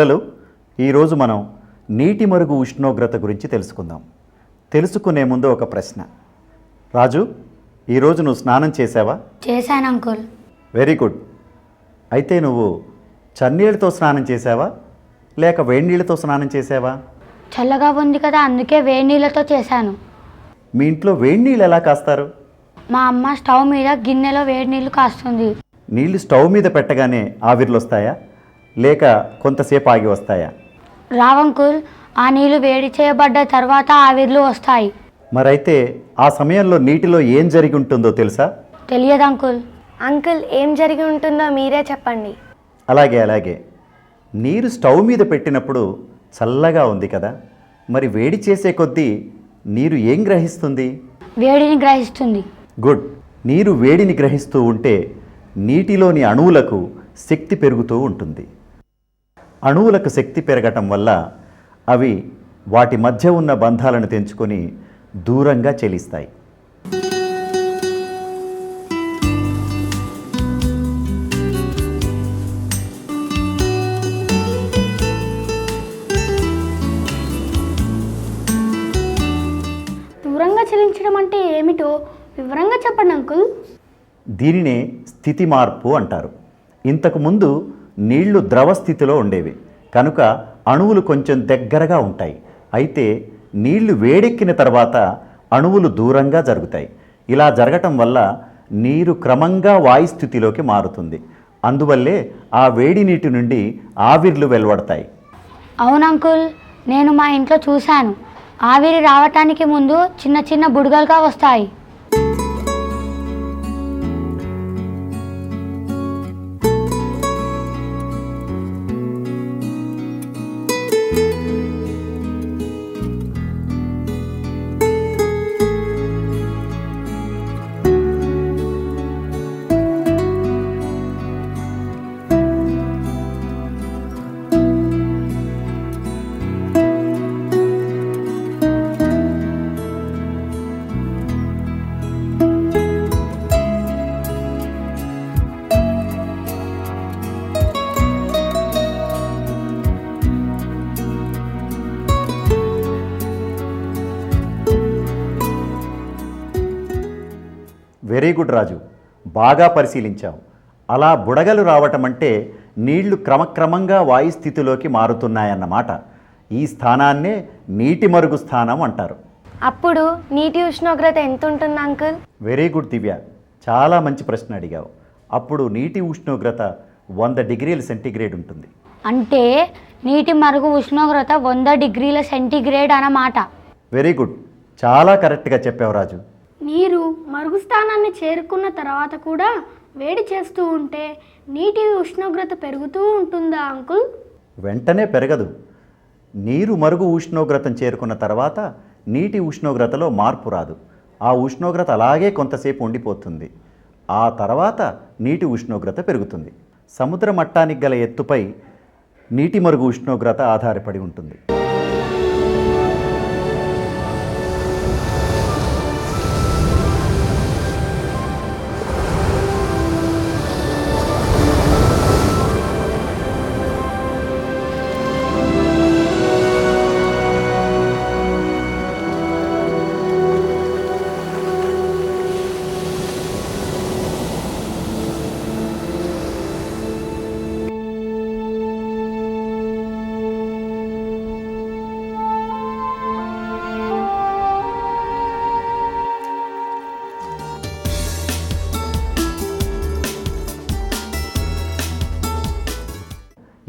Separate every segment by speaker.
Speaker 1: పిల్లలు ఈరోజు మనం నీటి మరుగు ఉష్ణోగ్రత గురించి తెలుసుకుందాం. తెలుసుకునే ముందు ఒక ప్రశ్న. రాజు ఈరోజు నువ్వు స్నానం చేసావా
Speaker 2: చేశాను అంకుల్.
Speaker 1: Very good. అయితే నువ్వు చన్నీళ్ళతో స్నానం చేసావా లేక వేడి నీళ్ళతో స్నానం చేసావా
Speaker 2: చల్లగా ఉంది కదా అందుకే వేడి నీళ్ళతో చేశాను.
Speaker 1: మీ ఇంట్లో వేడి నీళ్ళు ఎలా కాస్తారు?
Speaker 2: మా అమ్మ స్టవ్ మీద గిన్నెలో వేడి నీళ్ళు కాస్తుంది.
Speaker 1: నీళ్ళు స్టవ్ మీద పెట్టగానే ఆవిర్లు వస్తాయా? లేక కొంతసేపు ఆగి వస్తాయా?
Speaker 2: రావంకుల్ ఆ నీళ్ళు వేడి చేయబడ్డ తర్వాత ఆవిర్లు వస్తాయి.
Speaker 1: మరైతే ఆ సమయంలో నీటిలో ఏం జరిగి ఉంటుందో తెలుసా?
Speaker 2: తెలియదు అంకుల్.
Speaker 3: అంకుల్ ఏం జరిగి ఉంటుందో మీరే చెప్పండి.
Speaker 1: అలాగే అలాగే. నీరు స్టవ్ మీద పెట్టినప్పుడు చల్లగా ఉంది కదా? మరి వేడి చేసే కొద్దీ నీరు ఏం గ్రహిస్తుంది?
Speaker 2: వేడిని గ్రహిస్తుంది.
Speaker 1: గుడ్. నీరు వేడిని గ్రహిస్తూ ఉంటే నీటిలోని అణువులకు శక్తి పెరుగుతూ ఉంటుంది. అణువులకు శక్తి పెరగటం వల్ల అవి వాటి మధ్య ఉన్న బంధాలను తెంచుకొని దూరంగా చెలిస్తాయి.
Speaker 2: దూరంగా చెల్లించడం అంటే ఏమిటో వివరంగా చెప్పండి అంకుల్.
Speaker 1: దీనినే స్థితి మార్పు అంటారు. ఇంతకు ముందు నీళ్ళు ద్రవ స్థితిలో ఉండేవి. కనుక అణువులు కొంచెం దగ్గరగా ఉంటాయి. అయితే నీళ్ళు వేడెక్కిన తర్వాత అణువులు దూరంగా జరుగుతాయి. ఇలా జరగటం వల్ల నీరు క్రమంగా వాయు స్థితిలోకి మారుతుంది. అందువల్లే ఆ వేడి నీటి నుండి ఆవిర్లు వెలువడతాయి.
Speaker 2: అవును అంకుల్ నేను మా ఇంట్లో చూశాను. ఆవిరి రావటానికి ముందు చిన్న చిన్న బుడగలుగా వస్తాయి.
Speaker 1: వెరీ గుడ్ రాజు బాగా పరిశీలించావు అలా బుడగలు రావటం అంటే నీళ్ళు క్రమక్రమంగా వాయు స్థితిలోకి మారుతున్నాయన్నమాట. ఈ స్థానాన్నే నీటి మరుగు స్థానం అంటారు.
Speaker 3: అప్పుడు నీటి ఉష్ణోగ్రత ఎంత ఉంటుంది అంకుల్?
Speaker 1: వెరీ గుడ్ దివ్య. చాలా మంచి ప్రశ్న అడిగావు. అప్పుడు నీటి ఉష్ణోగ్రత వంద డిగ్రీల సెంటీగ్రేడ్ ఉంటుంది.
Speaker 2: అంటే నీటి మరుగు ఉష్ణోగ్రత వంద డిగ్రీల సెంటీగ్రేడ్ అన్నమాట.
Speaker 1: Very good. చాలా కరెక్ట్గా చెప్పావు రాజు.
Speaker 4: నీరు మరుగు స్థానాన్ని చేరుకున్న తర్వాత కూడా వేడి చేస్తూ ఉంటే నీటి ఉష్ణోగ్రత పెరుగుతూ ఉంటుందా అంకుల్?
Speaker 1: వెంటనే పెరగదు. నీరు మరుగు ఉష్ణోగ్రతను చేరుకున్న తర్వాత నీటి ఉష్ణోగ్రతలో మార్పు రాదు. ఆ ఉష్ణోగ్రత అలాగే కొంతసేపు ఉండిపోతుంది. ఆ తర్వాత నీటి ఉష్ణోగ్రత పెరుగుతుంది. సముద్ర మట్టానికి గల ఎత్తుపై నీటి మరుగు ఉష్ణోగ్రత ఆధారపడి ఉంటుంది.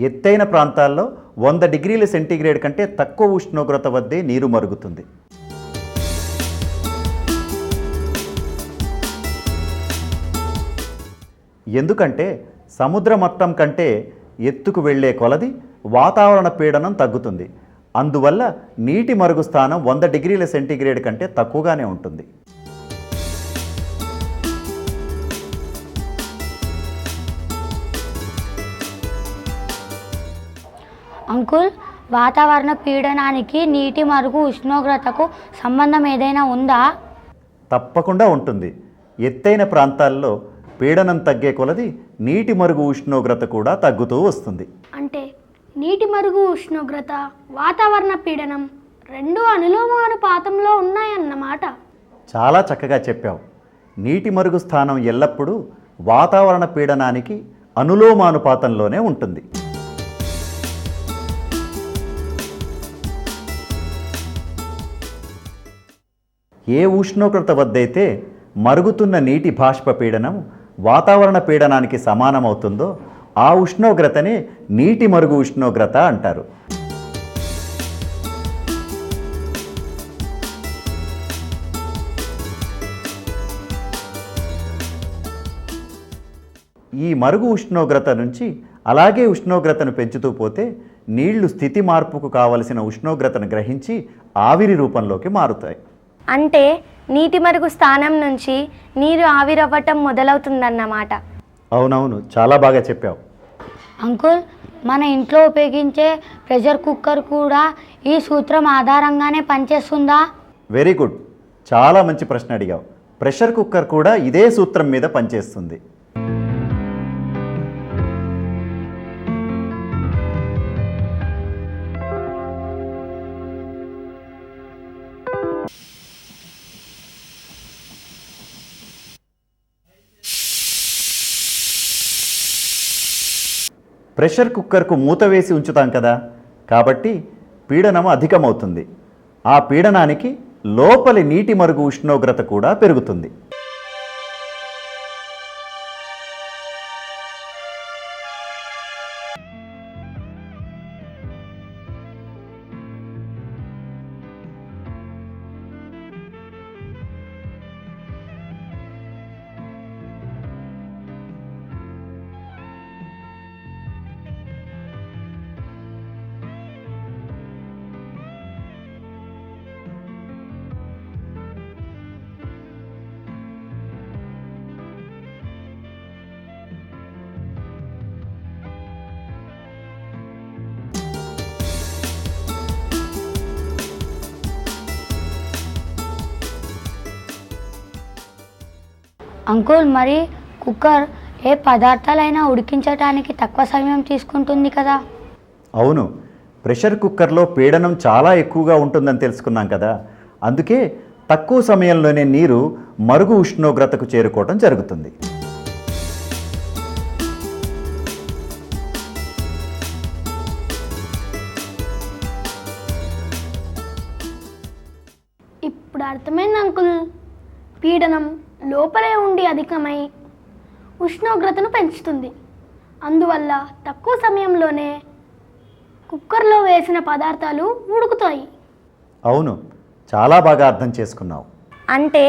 Speaker 1: ఎత్తైన ప్రాంతాల్లో వంద డిగ్రీల సెంటీగ్రేడ్ కంటే తక్కువ ఉష్ణోగ్రత వద్దే నీరు మరుగుతుంది. ఎందుకంటే సముద్ర మట్టం కంటే ఎత్తుకు వెళ్ళే కొలది వాతావరణ పీడనం తగ్గుతుంది. అందువల్ల నీటి మరుగు స్థానం వంద డిగ్రీల సెంటీగ్రేడ్ కంటే తక్కువగానే ఉంటుంది.
Speaker 2: అంకుల్ వాతావరణ పీడనానికి నీటి మరుగు ఉష్ణోగ్రతకు సంబంధం ఏదైనా ఉందా?
Speaker 1: తప్పకుండా ఉంటుంది. ఎత్తైన ప్రాంతాల్లో పీడనం తగ్గే కొలది నీటి మరుగు ఉష్ణోగ్రత కూడా తగ్గుతూ వస్తుంది.
Speaker 4: అంటే నీటి మరుగు ఉష్ణోగ్రత వాతావరణ పీడనం రెండు అనులోమానుపాతంలో ఉన్నాయన్నమాట.
Speaker 1: చాలా చక్కగా చెప్పావు. నీటి మరుగు స్థానం ఎల్లప్పుడూ వాతావరణ పీడనానికి అనులోమానుపాతంలోనే ఉంటుంది. ఏ ఉష్ణోగ్రత వద్దైతే మరుగుతున్న నీటి బాష్ప పీడనం వాతావరణ పీడనానికి సమానమవుతుందో ఆ ఉష్ణోగ్రతనే నీటి మరుగు ఉష్ణోగ్రత అంటారు. ఈ మరుగు ఉష్ణోగ్రత నుంచి అలాగే ఉష్ణోగ్రతను పెంచుతూ పోతే నీళ్ళు స్థితి మార్పుకు కావలసిన ఉష్ణోగ్రతను గ్రహించి ఆవిరి రూపంలోకి మారుతాయి.
Speaker 3: అంటే నీటి మరుగు స్థానం నుంచి నీరు ఆవిరవ్వటం మొదలవుతుందన్నమాట.
Speaker 1: అవునవును చాలా బాగా చెప్పావు.
Speaker 2: అంకుల్ మన ఇంట్లో ఉపయోగించే ప్రెషర్ కుక్కర్ కూడా ఈ సూత్రం ఆధారంగానే పనిచేస్తుందా?
Speaker 1: Very good. చాలా మంచి ప్రశ్న అడిగావు. ప్రెషర్ కుక్కర్ కూడా ఇదే సూత్రం మీద పనిచేస్తుంది. ప్రెషర్ కుక్కర్కు మూత వేసి ఉంచుతాం కదా. కాబట్టి పీడనం అధికమవుతుంది. ఆ పీడనానికి లోపలి నీటి మరుగు ఉష్ణోగ్రత కూడా పెరుగుతుంది.
Speaker 2: అంకుల్ మరి కుక్కర్ ఏ పదార్థాలైనా ఉడికించడానికి తక్కువ సమయం తీసుకుంటుంది కదా?
Speaker 1: అవును. ప్రెషర్ కుక్కర్లో పీడనం చాలా ఎక్కువగా ఉంటుందని తెలుసుకున్నాం కదా. అందుకే తక్కువ సమయంలోనే నీరు మరుగు ఉష్ణోగ్రతకు చేరుకోవటం జరుగుతుంది.
Speaker 4: ఇప్పుడు అర్థమైంది అంకుల్? పీడనం లోపలే ఉండి అధికమై ఉష్ణోగ్రతను పెంచుతుంది. అందువల్ల తక్కువ సమయంలోనే కుక్కర్లో వేసిన పదార్థాలు ఉడుకుతాయి.
Speaker 1: అవును చాలా బాగా అర్థం చేసుకున్నావు.
Speaker 3: అంటే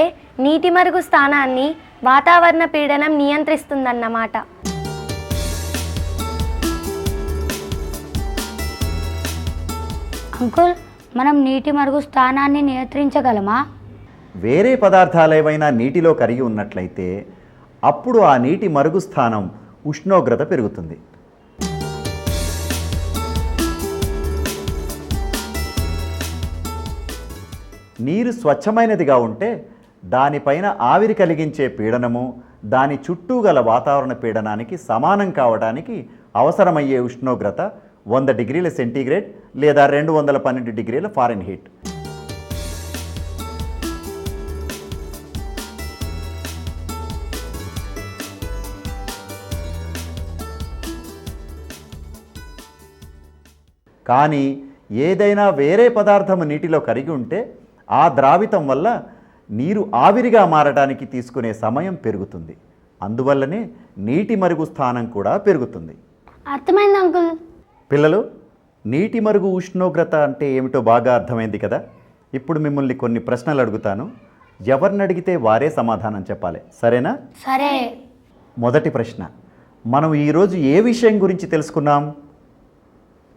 Speaker 3: నీటి మరుగు స్థానాన్ని వాతావరణ పీడనం నియంత్రిస్తుందన్నమాట.
Speaker 2: అంకుల్ మనం నీటి మరుగు స్థానాన్ని నియంత్రించగలమా?
Speaker 1: వేరే పదార్థాలు ఏవైనా నీటిలో కరిగి ఉన్నట్లయితే అప్పుడు ఆ నీటి మరుగు స్థానం ఉష్ణోగ్రత పెరుగుతుంది. నీరు స్వచ్ఛమైనదిగా ఉంటే దానిపైన ఆవిరి కలిగించే పీడనము దాని చుట్టూ గల వాతావరణ పీడనానికి సమానం కావడానికి అవసరమయ్యే ఉష్ణోగ్రత వంద డిగ్రీల సెంటీగ్రేడ్ లేదా రెండు వందల పన్నెండు డిగ్రీల ఫారెన్ కానీ ఏదైనా వేరే పదార్థము నీటిలో కరిగి ఉంటే ఆ ద్రావితం వల్ల నీరు ఆవిరిగా మారడానికి తీసుకునే సమయం పెరుగుతుంది. అందువల్లనే నీటి మరుగు స్థానం కూడా పెరుగుతుంది.
Speaker 4: అర్థమైంది అంకుల్?
Speaker 1: పిల్లలు నీటి మరుగు ఉష్ణోగ్రత అంటే ఏమిటో బాగా అర్థమైంది కదా? ఇప్పుడు మిమ్మల్ని కొన్ని ప్రశ్నలు అడుగుతాను. ఎవరిని అడిగితే వారే సమాధానం చెప్పాలి. సరేనా?
Speaker 2: సరే.
Speaker 1: మొదటి ప్రశ్న. మనం ఈరోజు ఏ విషయం గురించి తెలుసుకున్నాం?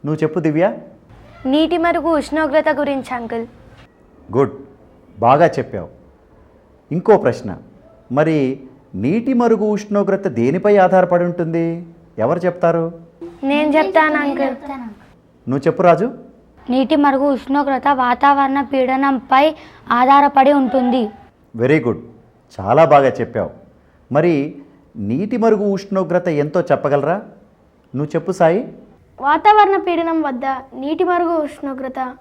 Speaker 1: నువ్వు చెప్పు దివ్య.
Speaker 3: నీటి మరుగు ఉష్ణోగ్రత గురించి అంకుల్.
Speaker 1: గుడ్. బాగా చెప్పావు. ఇంకో ప్రశ్న. మరి నీటి మరుగు ఉష్ణోగ్రత దేనిపై ఆధారపడి ఉంటుంది? ఎవరు చెప్తారు?
Speaker 3: నేను చెప్తాను అంకుల్.
Speaker 1: నువ్వు చెప్పు రాజు.
Speaker 2: నీటి మరుగు ఉష్ణోగ్రత వాతావరణ పీడనంపై ఆధారపడి ఉంటుంది.
Speaker 1: Very good. చాలా బాగా చెప్పావు. మరి నీటి మరుగు ఉష్ణోగ్రత ఎంతో చెప్పగలరా? నువ్వు చెప్పు సాయి.
Speaker 4: వాతావరణ పీడనం వద్ద నీటి మరుగు ఉష్ణోగ్రత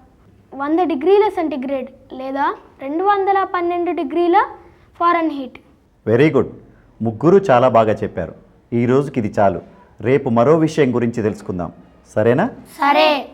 Speaker 4: వంద డిగ్రీల సెంటీగ్రేడ్ లేదా రెండు వందల పన్నెండు డిగ్రీల ఫారెన్హీట్.
Speaker 1: Very good. ముగ్గురు చాలా బాగా చెప్పారు. ఈ రోజుకి ఇది చాలు. రేపు మరో విషయం గురించి తెలుసుకుందాం. సరేనా?
Speaker 2: సరే.